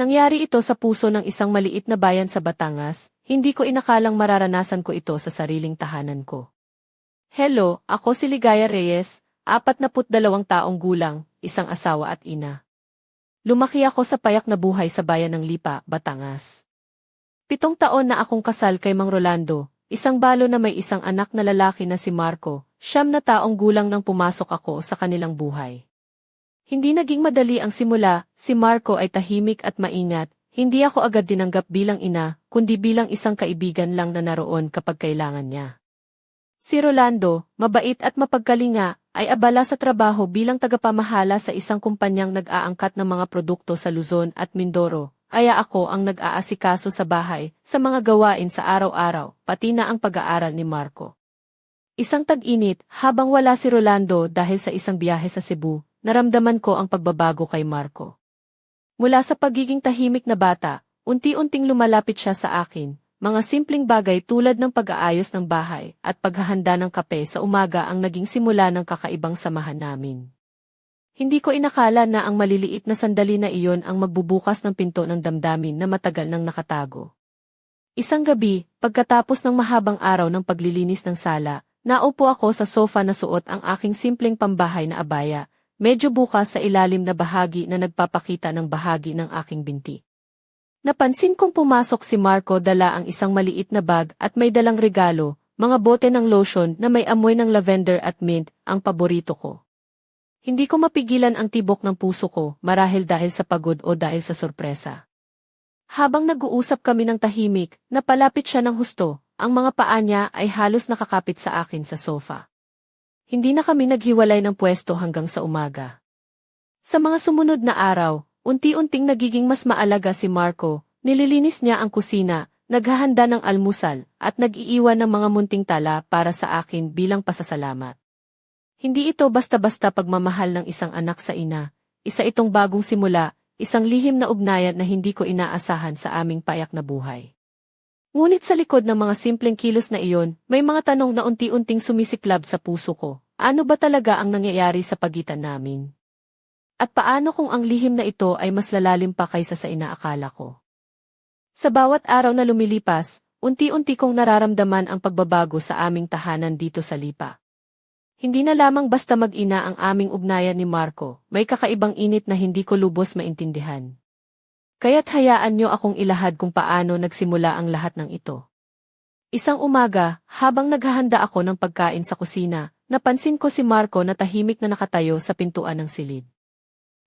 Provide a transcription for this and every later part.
Nangyari ito sa puso ng isang maliit na bayan sa Batangas, hindi ko inakalang mararanasan ko ito sa sariling tahanan ko. Hello, ako si Ligaya Reyes, 42 taong gulang, isang asawa at ina. Lumaki ako sa payak na buhay sa bayan ng Lipa, Batangas. Pitong taon na akong kasal kay Mang Rolando, isang balo na may isang anak na lalaki na si Marco, siyam na taong gulang nang pumasok ako sa kanilang buhay. Hindi naging madali ang simula, si Marco ay tahimik at maingat, hindi ako agad dinanggap bilang ina, kundi bilang isang kaibigan lang na naroon kapag kailangan niya. Si Rolando, mabait at mapagkalinga, ay abala sa trabaho bilang tagapamahala sa isang kumpanyang nag-aangkat ng mga produkto sa Luzon at Mindoro, kaya ako ang nag-aasikaso sa bahay, sa mga gawain sa araw-araw, pati na ang pag-aaral ni Marco. Isang tag-init, habang wala si Rolando dahil sa isang biyahe sa Cebu, naramdaman ko ang pagbabago kay Marco. Mula sa pagiging tahimik na bata, unti-unting lumalapit siya sa akin, mga simpleng bagay tulad ng pag-aayos ng bahay at paghahanda ng kape sa umaga ang naging simula ng kakaibang samahan namin. Hindi ko inakala na ang maliliit na sandali na iyon ang magbubukas ng pinto ng damdamin na matagal nang nakatago. Isang gabi, pagkatapos ng mahabang araw ng paglilinis ng sala, naupo ako sa sofa na suot ang aking simpleng pambahay na abaya, medyo bukas sa ilalim na bahagi na nagpapakita ng bahagi ng aking binti. Napansin kong pumasok si Marco dala ang isang maliit na bag at may dalang regalo, mga bote ng lotion na may amoy ng lavender at mint, ang paborito ko. Hindi ko mapigilan ang tibok ng puso ko, marahil dahil sa pagod o dahil sa sorpresa. Habang nag-uusap kami ng tahimik, napalapit siya ng husto, ang mga paa niya ay halos nakakapit sa akin sa sofa. Hindi na kami naghiwalay ng pwesto hanggang sa umaga. Sa mga sumunod na araw, unti-unting nagiging mas maalaga si Marco, nililinis niya ang kusina, naghahanda ng almusal, at nag-iiwan ng mga munting tala para sa akin bilang pasasalamat. Hindi ito basta-basta pagmamahal ng isang anak sa ina, isa itong bagong simula, isang lihim na ugnayan na hindi ko inaasahan sa aming payak na buhay. Ngunit sa likod ng mga simpleng kilos na iyon, may mga tanong na unti-unting sumisiklab sa puso ko. Ano ba talaga ang nangyayari sa pagitan namin? At paano kung ang lihim na ito ay mas lalalim pa kaysa sa inaakala ko? Sa bawat araw na lumilipas, unti-unti kong nararamdaman ang pagbabago sa aming tahanan dito sa Lipa. Hindi na lamang basta mag-ina ang aming ugnayan ni Marco, may kakaibang init na hindi ko lubos maintindihan. Kaya't hayaan niyo akong ilahad kung paano nagsimula ang lahat ng ito. Isang umaga, habang naghahanda ako ng pagkain sa kusina, napansin ko si Marco na tahimik na nakatayo sa pintuan ng silid.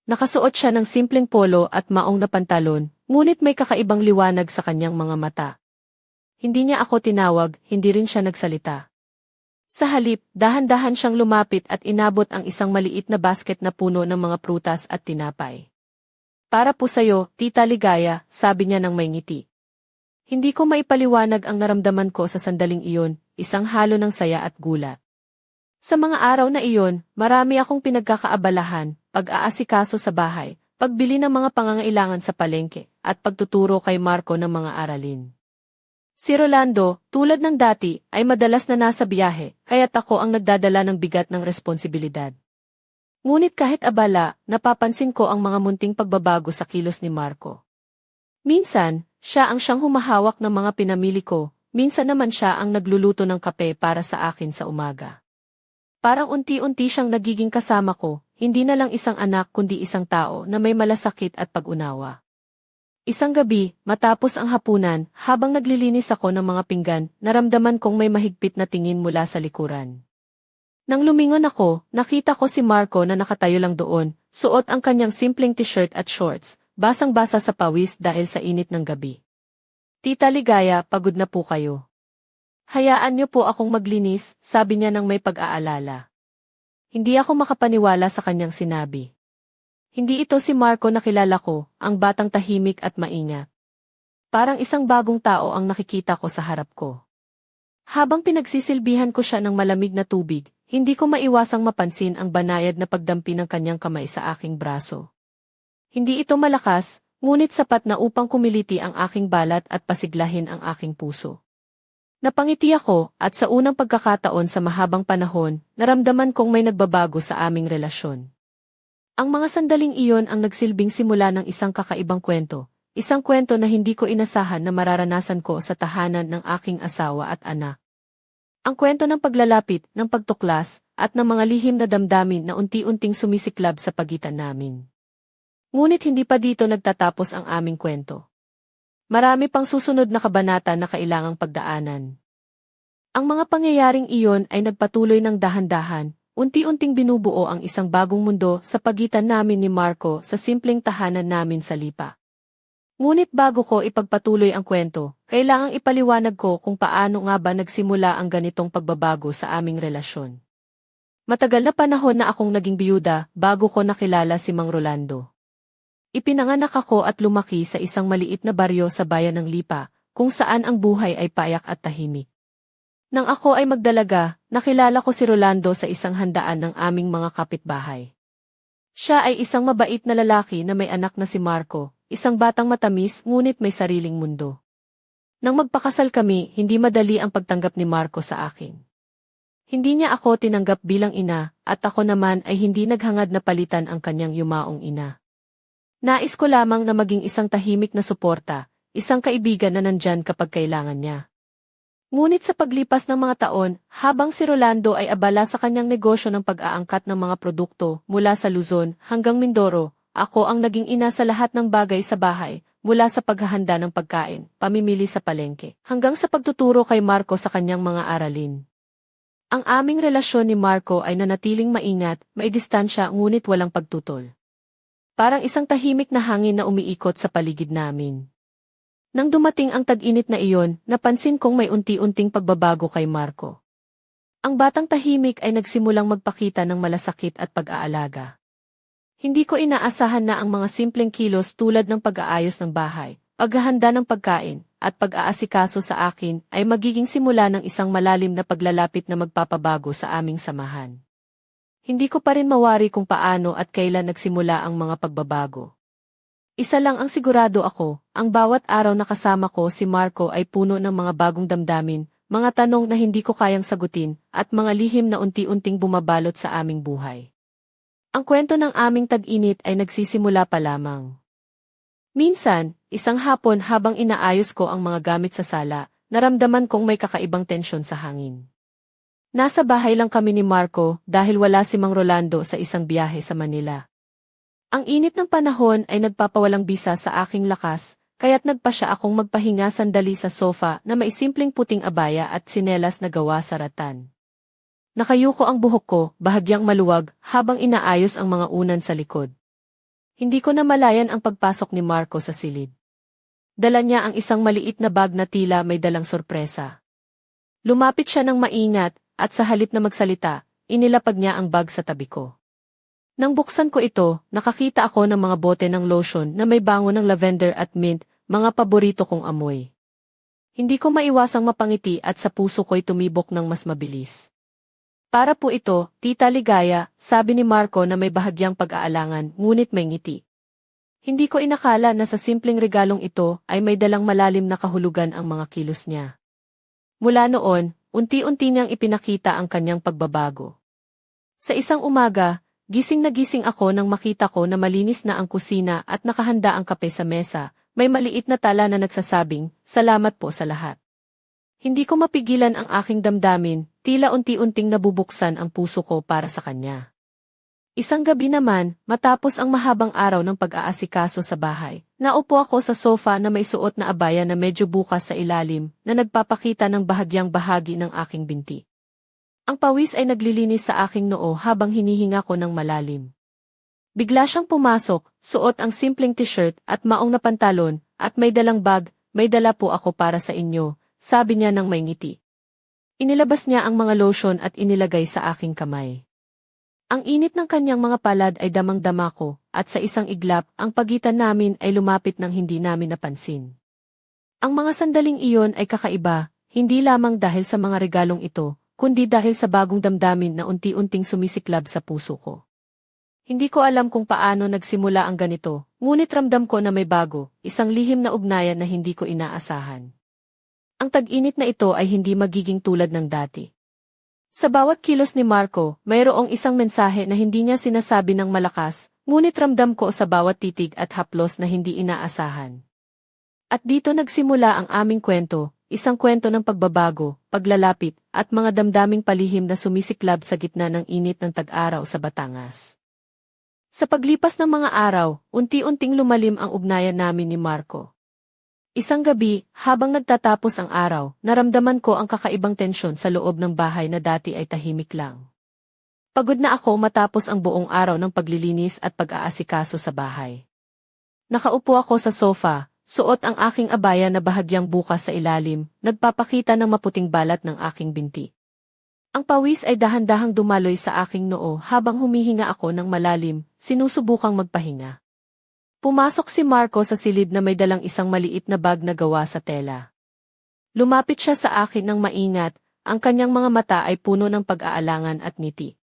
Nakasuot siya ng simpleng polo at maong na pantalon, ngunit may kakaibang liwanag sa kanyang mga mata. Hindi niya ako tinawag, hindi rin siya nagsalita. Sa halip, dahan-dahan siyang lumapit at inabot ang isang maliit na basket na puno ng mga prutas at tinapay. Para po sa'yo, Tita Ligaya, sabi niya ng may ngiti. Hindi ko maipaliwanag ang naramdaman ko sa sandaling iyon, isang halo ng saya at gulat. Sa mga araw na iyon, marami akong pinagkakaabalahan, pag-aasikaso sa bahay, pagbili ng mga pangangailangan sa palengke, at pagtuturo kay Marco ng mga aralin. Si Rolando, tulad ng dati, ay madalas na nasa biyahe, kaya't ako ang nagdadala ng bigat ng responsibilidad. Ngunit kahit abala, napapansin ko ang mga munting pagbabago sa kilos ni Marco. Minsan, siya ang siyang humahawak ng mga pinamili ko, minsan naman siya ang nagluluto ng kape para sa akin sa umaga. Parang unti-unti siyang nagiging kasama ko, hindi na lang isang anak kundi isang tao na may malasakit at pag-unawa. Isang gabi, matapos ang hapunan, habang naglilinis ako ng mga pinggan, naramdaman kong may mahigpit na tingin mula sa likuran. Nang lumingon ako, nakita ko si Marco na nakatayo lang doon, suot ang kanyang simpleng t-shirt at shorts, basang-basa sa pawis dahil sa init ng gabi. Tita Ligaya, pagod na po kayo. Hayaan niyo po akong maglinis, sabi niya nang may pag-aalala. Hindi ako makapaniwala sa kanyang sinabi. Hindi ito si Marco na kilala ko, ang batang tahimik at maingat. Parang isang bagong tao ang nakikita ko sa harap ko. Habang pinagsisilbihan ko siya ng malamig na tubig, hindi ko maiwasang mapansin ang banayad na pagdampi ng kanyang kamay sa aking braso. Hindi ito malakas, ngunit sapat na upang kumiliti ang aking balat at pasiglahin ang aking puso. Napangiti ako, at sa unang pagkakataon sa mahabang panahon, naramdaman kong may nagbabago sa aming relasyon. Ang mga sandaling iyon ang nagsilbing simula ng isang kakaibang kwento, isang kwento na hindi ko inasahan na mararanasan ko sa tahanan ng aking asawa at anak. Ang kwento ng paglalapit, ng pagtuklas, at ng mga lihim na damdamin na unti-unting sumisiklab sa pagitan namin. Ngunit hindi pa dito nagtatapos ang aming kwento. Marami pang susunod na kabanata na kailangang pagdaanan. Ang mga pangyayaring iyon ay nagpatuloy ng dahan-dahan, unti-unting binubuo ang isang bagong mundo sa pagitan namin ni Marco sa simpleng tahanan namin sa Lipa. Ngunit bago ko ipagpatuloy ang kwento, kailangang ipaliwanag ko kung paano nga ba nagsimula ang ganitong pagbabago sa aming relasyon. Matagal na panahon na akong naging biyuda bago ko nakilala si Mang Rolando. Ipinanganak ako at lumaki sa isang maliit na baryo sa bayan ng Lipa, kung saan ang buhay ay payak at tahimik. Nang ako ay magdalaga, nakilala ko si Rolando sa isang handaan ng aming mga kapitbahay. Siya ay isang mabait na lalaki na may anak na si Marco, isang batang matamis ngunit may sariling mundo. Nang magpakasal kami, hindi madali ang pagtanggap ni Marco sa akin. Hindi niya ako tinanggap bilang ina, at ako naman ay hindi naghangad na palitan ang kanyang yumaong ina. Nais ko lamang na maging isang tahimik na suporta, isang kaibigan na nandyan kapag kailangan niya. Ngunit sa paglipas ng mga taon, habang si Rolando ay abala sa kanyang negosyo ng pag-aangkat ng mga produkto mula sa Luzon hanggang Mindoro, ako ang naging ina sa lahat ng bagay sa bahay, mula sa paghahanda ng pagkain, pamimili sa palengke, hanggang sa pagtuturo kay Marco sa kanyang mga aralin. Ang aming relasyon ni Marco ay nanatiling maingat, may distansya ngunit walang pagtutol. Parang isang tahimik na hangin na umiikot sa paligid namin. Nang dumating ang tag-init na iyon, napansin kong may unti-unting pagbabago kay Marco. Ang batang tahimik ay nagsimulang magpakita ng malasakit at pag-aalaga. Hindi ko inaasahan na ang mga simpleng kilos tulad ng pag-aayos ng bahay, paghahanda ng pagkain, at pag-aasikaso sa akin ay magiging simula ng isang malalim na paglalapit na magpapabago sa aming samahan. Hindi ko pa rin mawari kung paano at kailan nagsimula ang mga pagbabago. Isa lang ang sigurado ako, ang bawat araw na kasama ko si Marco ay puno ng mga bagong damdamin, mga tanong na hindi ko kayang sagutin, at mga lihim na unti-unting bumabalot sa aming buhay. Ang kwento ng aming tag-init ay nagsisimula pa lamang. Minsan, isang hapon habang inaayos ko ang mga gamit sa sala, naramdaman kong may kakaibang tensyon sa hangin. Nasa bahay lang kami ni Marco dahil wala si Mang Rolando sa isang biyahe sa Manila. Ang init ng panahon ay nagpapawalang bisa sa aking lakas, kaya't nagpa siya akong magpahinga sandali sa sofa na may simpleng puting abaya at sinelas na gawa sa ratan. Nakayuko ang buhok ko, bahagyang maluwag, habang inaayos ang mga unan sa likod. Hindi ko na malayan ang pagpasok ni Marco sa silid. Dala niya ang isang maliit na bag na tila may dalang sorpresa. Lumapit siya ng maingat, at sa halip na magsalita, inilapag niya ang bag sa tabi ko. Nang buksan ko ito, nakakita ako ng mga bote ng lotion na may bango ng lavender at mint, mga paborito kong amoy. Hindi ko maiwasang mapangiti at sa puso ko'y tumibok ng mas mabilis. Para po ito, Tita Ligaya, sabi ni Marco na may bahagyang pag-aalangan, ngunit may ngiti. Hindi ko inakala na sa simpleng regalong ito ay may dalang malalim na kahulugan ang mga kilos niya. Mula noon, unti-unti niyang ipinakita ang kanyang pagbabago. Sa isang umaga, Gising na gising ako nang makita ko na malinis na ang kusina at nakahanda ang kape sa mesa, may maliit na tala na nagsasabing, salamat po sa lahat. Hindi ko mapigilan ang aking damdamin, tila unti-unting nabubuksan ang puso ko para sa kanya. Isang gabi naman, matapos ang mahabang araw ng pag-aasikaso sa bahay, naupo ako sa sofa na may suot na abaya na medyo bukas sa ilalim, na nagpapakita ng bahagyang bahagi ng aking binti. Ang pawis ay naglilinis sa aking noo habang hinihinga ko ng malalim. Bigla siyang pumasok, suot ang simpleng t-shirt at maong na pantalon, at may dalang bag, may dala po ako para sa inyo, sabi niya ng may ngiti. Inilabas niya ang mga lotion at inilagay sa aking kamay. Ang init ng kanyang mga palad ay damang-dama ko, at sa isang iglap, ang pagitan namin ay lumapit ng hindi namin napansin. Ang mga sandaling iyon ay kakaiba, hindi lamang dahil sa mga regalong ito, kundi dahil sa bagong damdamin na unti-unting sumisiklab sa puso ko. Hindi ko alam kung paano nagsimula ang ganito, ngunit ramdam ko na may bago, isang lihim na ugnayan na hindi ko inaasahan. Ang tag-init na ito ay hindi magiging tulad ng dati. Sa bawat kilos ni Marco, mayroong isang mensahe na hindi niya sinasabi ng malakas, ngunit ramdam ko sa bawat titig at haplos na hindi inaasahan. At dito nagsimula ang aming kwento, isang kwento ng pagbabago, paglalapit, at mga damdaming palihim na sumisiklab sa gitna ng init ng tag-araw sa Batangas. Sa paglipas ng mga araw, unti-unting lumalim ang ugnayan namin ni Marco. Isang gabi, habang nagtatapos ang araw, naramdaman ko ang kakaibang tensyon sa loob ng bahay na dati ay tahimik lang. Pagod na ako matapos ang buong araw ng paglilinis at pag-aasikaso sa bahay. Nakaupo ako sa sofa, suot ang aking abaya na bahagyang bukas sa ilalim, nagpapakita ng maputing balat ng aking binti. Ang pawis ay dahan-dahang dumaloy sa aking noo habang humihinga ako ng malalim, sinusubukang magpahinga. Pumasok si Marco sa silid na may dalang isang maliit na bag na gawa sa tela. Lumapit siya sa akin ng maingat, ang kanyang mga mata ay puno ng pag-aalangan at ngiti.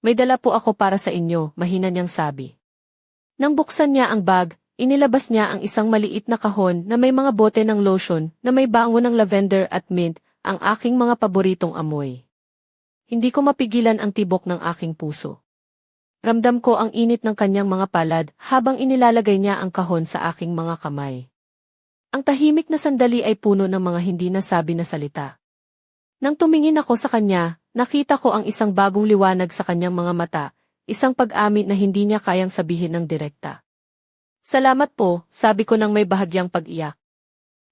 May dala po ako para sa inyo, mahina niyang sabi. Nang buksan niya ang bag, inilabas niya ang isang maliit na kahon na may mga bote ng lotion na may bango ng lavender at mint, ang aking mga paboritong amoy. Hindi ko mapigilan ang tibok ng aking puso. Ramdam ko ang init ng kanyang mga palad habang inilalagay niya ang kahon sa aking mga kamay. Ang tahimik na sandali ay puno ng mga hindi nasabi na salita. Nang tumingin ako sa kanya, nakita ko ang isang bagong liwanag sa kanyang mga mata, isang pag-amin na hindi niya kayang sabihin ng direkta. Salamat po, sabi ko nang may bahagyang pag-iyak.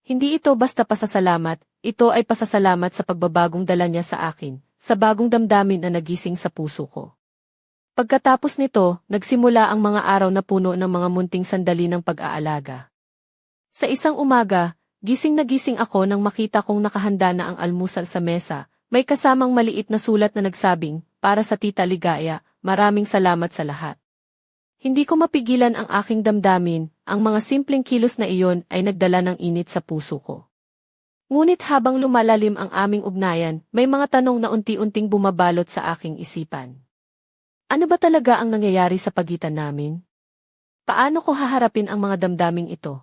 Hindi ito basta pasasalamat, ito ay pasasalamat sa pagbabagong dala niya sa akin, sa bagong damdamin na nagising sa puso ko. Pagkatapos nito, nagsimula ang mga araw na puno ng mga munting sandali ng pag-aalaga. Sa isang umaga, gising na gising ako nang makita kong nakahanda na ang almusal sa mesa, may kasamang maliit na sulat na nagsabing, para sa Tita Ligaya, maraming salamat sa lahat. Hindi ko mapigilan ang aking damdamin, ang mga simpleng kilos na iyon ay nagdala ng init sa puso ko. Ngunit habang lumalalim ang aming ugnayan, may mga tanong na unti-unting bumabalot sa aking isipan. Ano ba talaga ang nangyayari sa pagitan namin? Paano ko haharapin ang mga damdaming ito?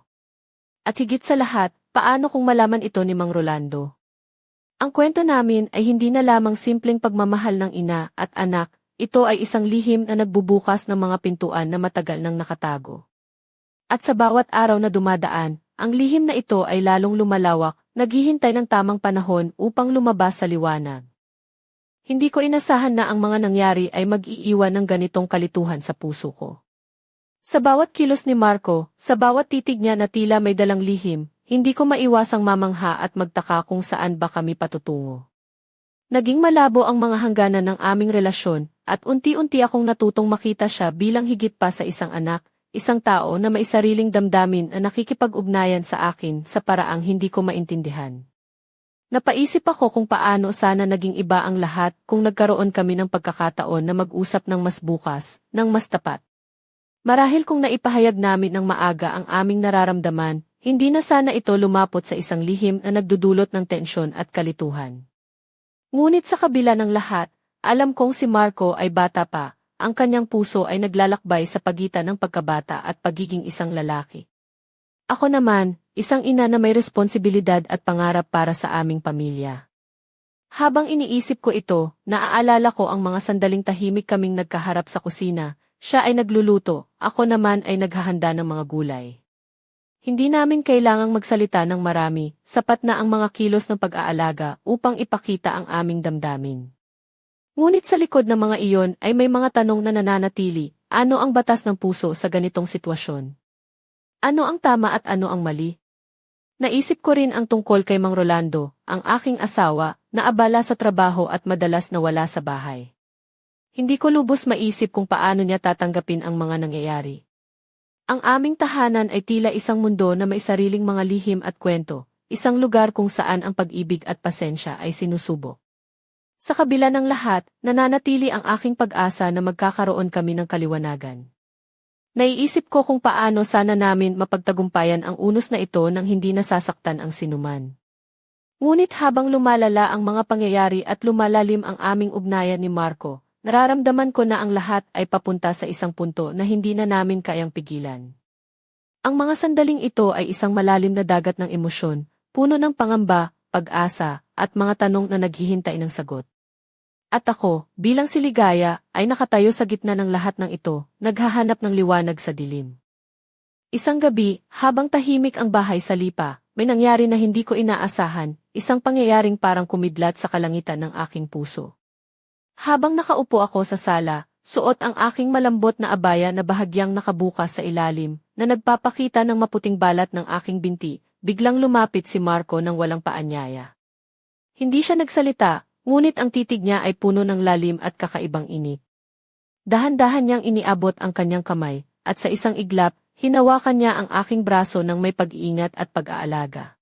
At higit sa lahat, paano kung malaman ito ni Mang Rolando? Ang kwento namin ay hindi na lamang simpleng pagmamahal ng ina at anak, ito ay isang lihim na nagbubukas ng mga pintuan na matagal nang nakatago. At sa bawat araw na dumadaan, ang lihim na ito ay lalong lumalawak, naghihintay ng tamang panahon upang lumabas sa liwanag. Hindi ko inasahan na ang mga nangyari ay mag-iiwan ng ganitong kalituhan sa puso ko. Sa bawat kilos ni Marco, sa bawat titig niya na tila may dalang lihim, hindi ko maiwasang mamangha at magtaka kung saan ba kami patutungo. Naging malabo ang mga hangganan ng aming relasyon, at unti-unti akong natutong makita siya bilang higit pa sa isang anak, isang tao na may sariling damdamin na nakikipag-ugnayan sa akin sa paraang hindi ko maintindihan. Napaisip ako kung paano sana naging iba ang lahat kung nagkaroon kami ng pagkakataon na mag-usap ng mas bukas, ng mas tapat. Marahil kung naipahayag namin ng maaga ang aming nararamdaman, hindi na sana ito lumapot sa isang lihim na nagdudulot ng tensyon at kalituhan. Ngunit sa kabila ng lahat, alam kong si Marco ay bata pa, ang kanyang puso ay naglalakbay sa pagitan ng pagkabata at pagiging isang lalaki. Ako naman, isang ina na may responsibilidad at pangarap para sa aming pamilya. Habang iniisip ko ito, naaalala ko ang mga sandaling tahimik kaming nagkaharap sa kusina, siya ay nagluluto, ako naman ay naghahanda ng mga gulay. Hindi namin kailangang magsalita ng marami, sapat na ang mga kilos ng pag-aalaga upang ipakita ang aming damdamin. Ngunit sa likod ng mga iyon ay may mga tanong na nananatili, ano ang batas ng puso sa ganitong sitwasyon? Ano ang tama at ano ang mali? Naisip ko rin ang tungkol kay Mang Rolando, ang aking asawa, na abala sa trabaho at madalas nawala sa bahay. Hindi ko lubos maisip kung paano niya tatanggapin ang mga nangyayari. Ang aming tahanan ay tila isang mundo na may sariling mga lihim at kwento, isang lugar kung saan ang pag-ibig at pasensya ay sinusubok. Sa kabila ng lahat, nananatili ang aking pag-asa na magkakaroon kami ng kaliwanagan. Naiisip ko kung paano sana namin mapagtagumpayan ang unos na ito nang hindi nasasaktan ang sinuman. Ngunit habang lumalala ang mga pangyayari at lumalalim ang aming ugnayan ni Marco, nararamdaman ko na ang lahat ay papunta sa isang punto na hindi na namin kayang pigilan. Ang mga sandaling ito ay isang malalim na dagat ng emosyon, puno ng pangamba, pag-asa, at mga tanong na naghihintay ng sagot. At ako, bilang si Ligaya, ay nakatayo sa gitna ng lahat ng ito, naghahanap ng liwanag sa dilim. Isang gabi, habang tahimik ang bahay sa lipa, may nangyari na hindi ko inaasahan, isang pangyayaring parang kumidlat sa kalangitan ng aking puso. Habang nakaupo ako sa sala, suot ang aking malambot na abaya na bahagyang nakabukas sa ilalim, na nagpapakita ng maputing balat ng aking binti, biglang lumapit si Marco ng walang paanyaya. Hindi siya nagsalita, ngunit ang titig niya ay puno ng lalim at kakaibang init. Dahan-dahan niyang iniabot ang kanyang kamay, at sa isang iglap, hinawakan niya ang aking braso ng may pag-iingat at pag-aalaga.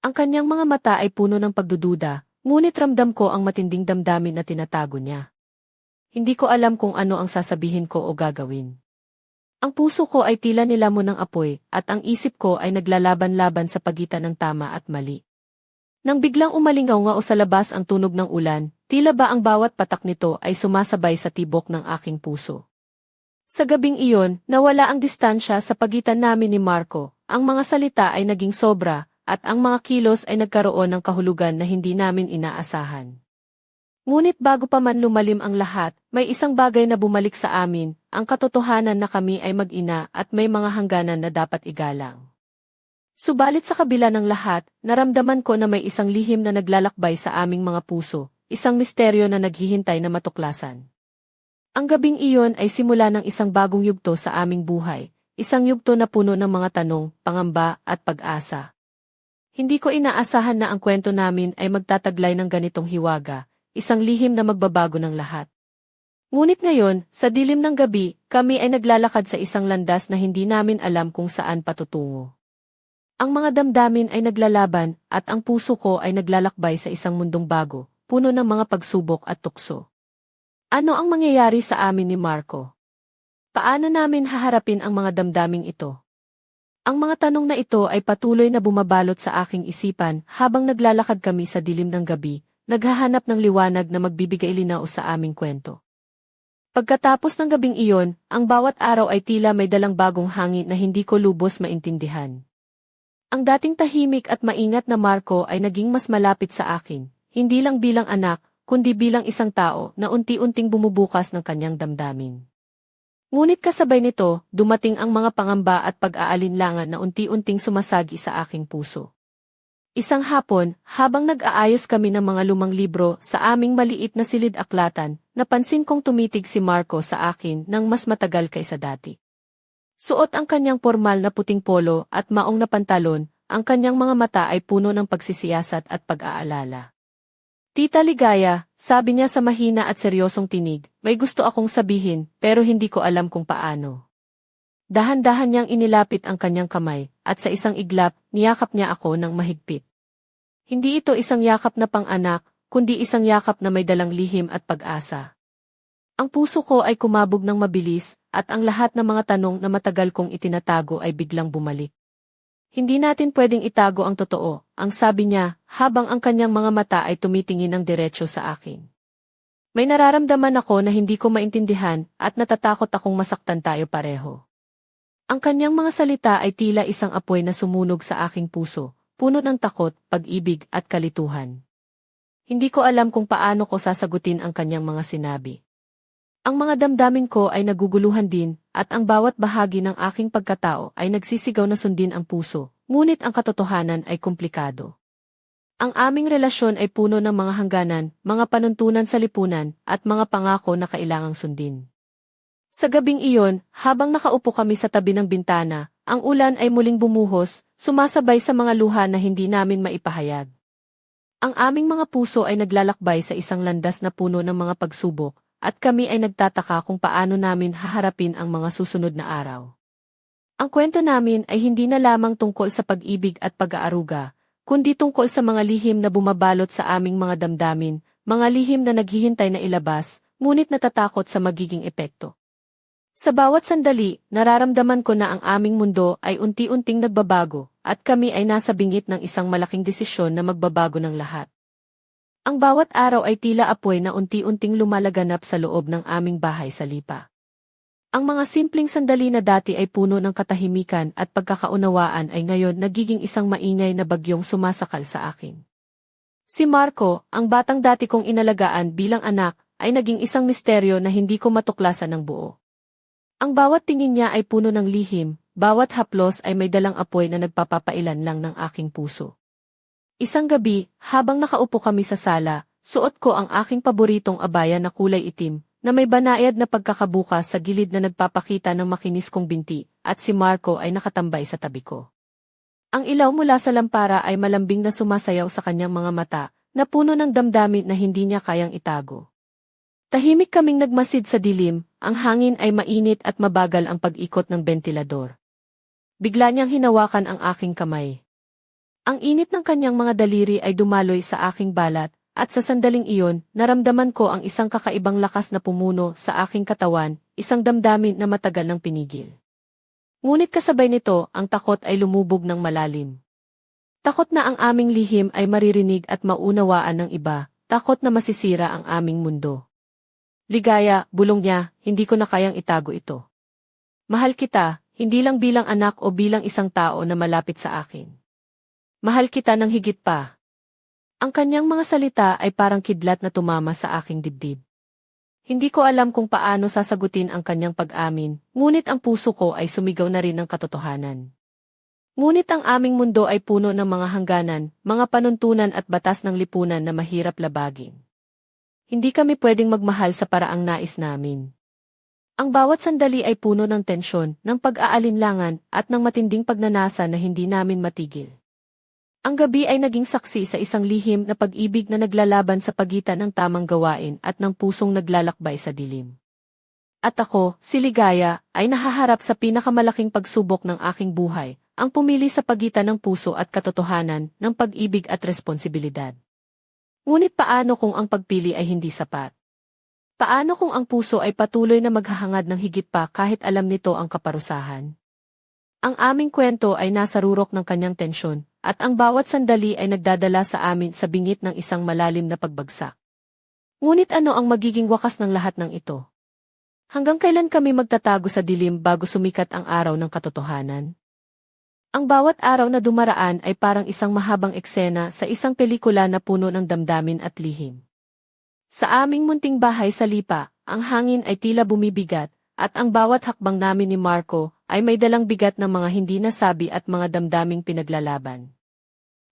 Ang kanyang mga mata ay puno ng pagdududa, ngunit ramdam ko ang matinding damdamin na tinatago niya. Hindi ko alam kung ano ang sasabihin ko o gagawin. Ang puso ko ay tila nilamon ng apoy, at ang isip ko ay naglalaban-laban sa pagitan ng tama at mali. Nang biglang umalingaw-ngao sa labas ang tunog ng ulan, tila ba ang bawat patak nito ay sumasabay sa tibok ng aking puso. Sa gabing iyon, nawala ang distansya sa pagitan namin ni Marco, ang mga salita ay naging sobra, at ang mga kilos ay nagkaroon ng kahulugan na hindi namin inaasahan. Ngunit bago pa man lumalim ang lahat, may isang bagay na bumalik sa amin, ang katotohanan na kami ay mag-ina at may mga hangganan na dapat igalang. Subalit sa kabila ng lahat, naramdaman ko na may isang lihim na naglalakbay sa aming mga puso, isang misteryo na naghihintay na matuklasan. Ang gabing iyon ay simula ng isang bagong yugto sa aming buhay, isang yugto na puno ng mga tanong, pangamba at pag-asa. Hindi ko inaasahan na ang kwento namin ay magtataglay ng ganitong hiwaga, isang lihim na magbabago ng lahat. Ngunit ngayon, sa dilim ng gabi, kami ay naglalakad sa isang landas na hindi namin alam kung saan patutungo. Ang mga damdamin ay naglalaban at ang puso ko ay naglalakbay sa isang mundong bago, puno ng mga pagsubok at tukso. Ano ang mangyayari sa amin ni Marco? Paano namin haharapin ang mga damdaming ito? Ang mga tanong na ito ay patuloy na bumabalot sa aking isipan habang naglalakad kami sa dilim ng gabi, naghahanap ng liwanag na magbibigay linaw sa aming kwento. Pagkatapos ng gabing iyon, ang bawat araw ay tila may dalang bagong hangin na hindi ko lubos maintindihan. Ang dating tahimik at maingat na Marco ay naging mas malapit sa akin, hindi lang bilang anak, kundi bilang isang tao na unti-unting bumubukas ng kanyang damdamin. Ngunit kasabay nito, dumating ang mga pangamba at pag-aalinlangan na unti-unting sumasagi sa aking puso. Isang hapon, habang nag-aayos kami ng mga lumang libro sa aming maliit na silid-aklatan, napansin kong tumitig si Marco sa akin nang mas matagal kaysa dati. Suot ang kanyang formal na puting polo at maong na pantalon, ang kanyang mga mata ay puno ng pagsisiyasat at pag-aalala. Tita Ligaya, sabi niya sa mahina at seryosong tinig, may gusto akong sabihin pero hindi ko alam kung paano. Dahan-dahan niyang inilapit ang kanyang kamay, at sa isang iglap, niyakap niya ako ng mahigpit. Hindi ito isang yakap na pang-anak, kundi isang yakap na may dalang lihim at pag-asa. Ang puso ko ay kumabog ng mabilis, at ang lahat ng mga tanong na matagal kong itinatago ay biglang bumalik. Hindi natin pwedeng itago ang totoo, ang sabi niya, habang ang kanyang mga mata ay tumitingin ng diretsyo sa akin. May nararamdaman ako na hindi ko maintindihan at natatakot akong masaktan tayo pareho. Ang kanyang mga salita ay tila isang apoy na sumunog sa aking puso, puno ng takot, pag-ibig at kalituhan. Hindi ko alam kung paano ko sasagutin ang kanyang mga sinabi. Ang mga damdamin ko ay naguguluhan din, at ang bawat bahagi ng aking pagkatao ay nagsisigaw na sundin ang puso, ngunit ang katotohanan ay komplikado. Ang aming relasyon ay puno ng mga hangganan, mga panuntunan sa lipunan, at mga pangako na kailangang sundin. Sa gabing iyon, habang nakaupo kami sa tabi ng bintana, ang ulan ay muling bumuhos, sumasabay sa mga luha na hindi namin maipahayag. Ang aming mga puso ay naglalakbay sa isang landas na puno ng mga pagsubok, at kami ay nagtataka kung paano namin haharapin ang mga susunod na araw. Ang kwento namin ay hindi na lamang tungkol sa pag-ibig at pag-aaruga, kundi tungkol sa mga lihim na bumabalot sa aming mga damdamin, mga lihim na naghihintay na ilabas, ngunit natatakot sa magiging epekto. Sa bawat sandali, nararamdaman ko na ang aming mundo ay unti-unting nagbabago, at kami ay nasa bingit ng isang malaking desisyon na magbabago ng lahat. Ang bawat araw ay tila apoy na unti-unting lumalaganap sa loob ng aming bahay sa lipa. Ang mga simpleng sandali na dati ay puno ng katahimikan at pagkakaunawaan ay ngayon nagiging isang maingay na bagyong sumasakal sa akin. Si Marco, ang batang dati kong inalagaan bilang anak, ay naging isang misteryo na hindi ko matuklasan ng buo. Ang bawat tingin niya ay puno ng lihim, bawat haplos ay may dalang apoy na nagpapapailan lang ng aking puso. Isang gabi, habang nakaupo kami sa sala, suot ko ang aking paboritong abaya na kulay itim, na may banayad na pagkakabukas sa gilid na nagpapakita ng makinis kong binti, at si Marco ay nakatambay sa tabi ko. Ang ilaw mula sa lampara ay malambing na sumasayaw sa kanyang mga mata, na puno ng damdamin na hindi niya kayang itago. Tahimik kaming nagmasid sa dilim, ang hangin ay mainit at mabagal ang pag-ikot ng bentilador. Bigla niyang hinawakan ang aking kamay. Ang init ng kanyang mga daliri ay dumaloy sa aking balat, at sa sandaling iyon, naramdaman ko ang isang kakaibang lakas na pumuno sa aking katawan, isang damdamin na matagal ng pinigil. Ngunit kasabay nito, ang takot ay lumubog ng malalim. Takot na ang aming lihim ay maririnig at maunawaan ng iba, takot na masisira ang aming mundo. Ligaya, bulong niya, hindi ko na kayang itago ito. Mahal kita, hindi lang bilang anak o bilang isang tao na malapit sa akin. Mahal kita ng higit pa. Ang kanyang mga salita ay parang kidlat na tumama sa aking dibdib. Hindi ko alam kung paano sasagutin ang kanyang pag-amin, ngunit ang puso ko ay sumigaw na rin ng katotohanan. Ngunit ang aming mundo ay puno ng mga hangganan, mga panuntunan at batas ng lipunan na mahirap labagin. Hindi kami pwedeng magmahal sa paraang nais namin. Ang bawat sandali ay puno ng tensyon, ng pag-aalinlangan, at ng matinding pagnanasa na hindi namin matigil. Ang gabi ay naging saksi sa isang lihim na pag-ibig na naglalaban sa pagitan ng tamang gawain at ng pusong naglalakbay sa dilim. At ako, si Ligaya, ay nahaharap sa pinakamalaking pagsubok ng aking buhay, ang pumili sa pagitan ng puso at katotohanan, ng pag-ibig at responsibilidad. Ngunit paano kung ang pagpili ay hindi sapat? Paano kung ang puso ay patuloy na maghahangad ng higit pa kahit alam nito ang kaparusahan? Ang aming kwento ay nasa rurok ng kanyang tensyon, at ang bawat sandali ay nagdadala sa amin sa bingit ng isang malalim na pagbagsak. Ngunit ano ang magiging wakas ng lahat ng ito? Hanggang kailan kami magtatago sa dilim bago sumikat ang araw ng katotohanan? Ang bawat araw na dumaraan ay parang isang mahabang eksena sa isang pelikula na puno ng damdamin at lihim. Sa aming munting bahay sa Lipa, ang hangin ay tila bumibigat, at ang bawat hakbang namin ni Marco ay may dalang bigat ng mga hindi nasabi at mga damdaming pinaglalaban.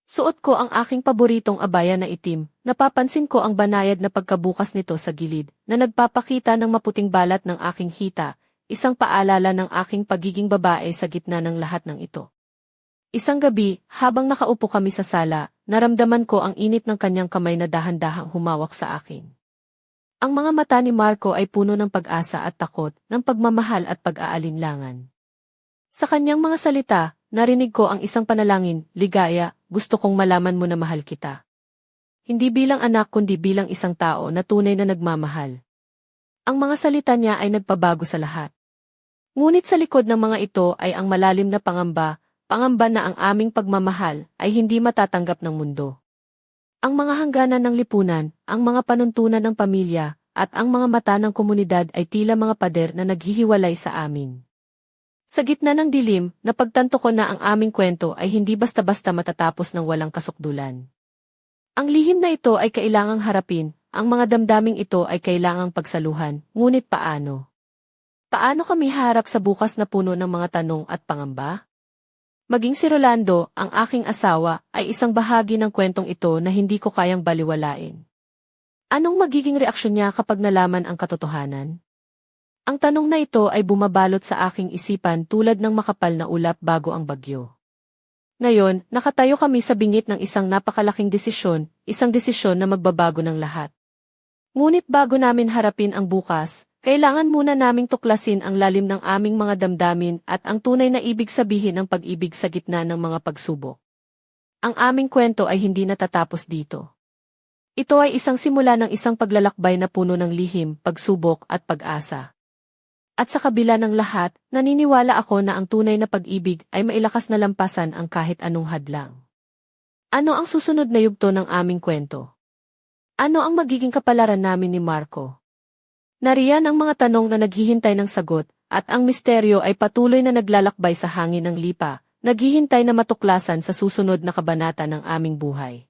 Suot ko ang aking paboritong abaya na itim, napapansin ko ang banayad na pagkabukas nito sa gilid, na nagpapakita ng maputing balat ng aking hita, isang paalala ng aking pagiging babae sa gitna ng lahat ng ito. Isang gabi, habang nakaupo kami sa sala, naramdaman ko ang init ng kanyang kamay na dahan-dahang humawak sa akin. Ang mga mata ni Marco ay puno ng pag-asa at takot, ng pagmamahal at pag-aalinlangan. Sa kanyang mga salita, narinig ko ang isang panalangin, ligaya, gusto kong malaman mo na mahal kita. Hindi bilang anak kundi bilang isang tao na tunay na nagmamahal. Ang mga salita niya ay nagpabago sa lahat. Ngunit sa likod ng mga ito ay ang malalim na pangamba, pangamba na ang aming pagmamahal ay hindi matatanggap ng mundo. Ang mga hangganan ng lipunan, ang mga panuntunan ng pamilya, at ang mga mata ng komunidad ay tila mga pader na naghihiwalay sa amin. Sa gitna ng dilim, napagtanto ko na ang aming kwento ay hindi basta-basta matatapos ng walang kasukdulan. Ang lihim na ito ay kailangang harapin, ang mga damdaming ito ay kailangang pagsaluhan, ngunit paano? Paano kami harap sa bukas na puno ng mga tanong at pangamba? Maging si Rolando, ang aking asawa, ay isang bahagi ng kwentong ito na hindi ko kayang baliwalain. Anong magiging reaksyon niya kapag nalaman ang katotohanan? Ang tanong na ito ay bumabalot sa aking isipan tulad ng makapal na ulap bago ang bagyo. Ngayon, nakatayo kami sa bingit ng isang napakalaking desisyon, isang desisyon na magbabago ng lahat. Ngunit bago namin harapin ang bukas, kailangan muna naming tuklasin ang lalim ng aming mga damdamin at ang tunay na ibig sabihin ng pag-ibig sa gitna ng mga pagsubok. Ang aming kwento ay hindi natatapos dito. Ito ay isang simula ng isang paglalakbay na puno ng lihim, pagsubok at pag-asa. At sa kabila ng lahat, naniniwala ako na ang tunay na pag-ibig ay mailakas na lampasan ang kahit anong hadlang. Ano ang susunod na yugto ng aming kwento? Ano ang magiging kapalaran namin ni Marco? Nariyan ang mga tanong na naghihintay ng sagot, at ang misteryo ay patuloy na naglalakbay sa hangin ng lipa, naghihintay na matuklasan sa susunod na kabanata ng aming buhay.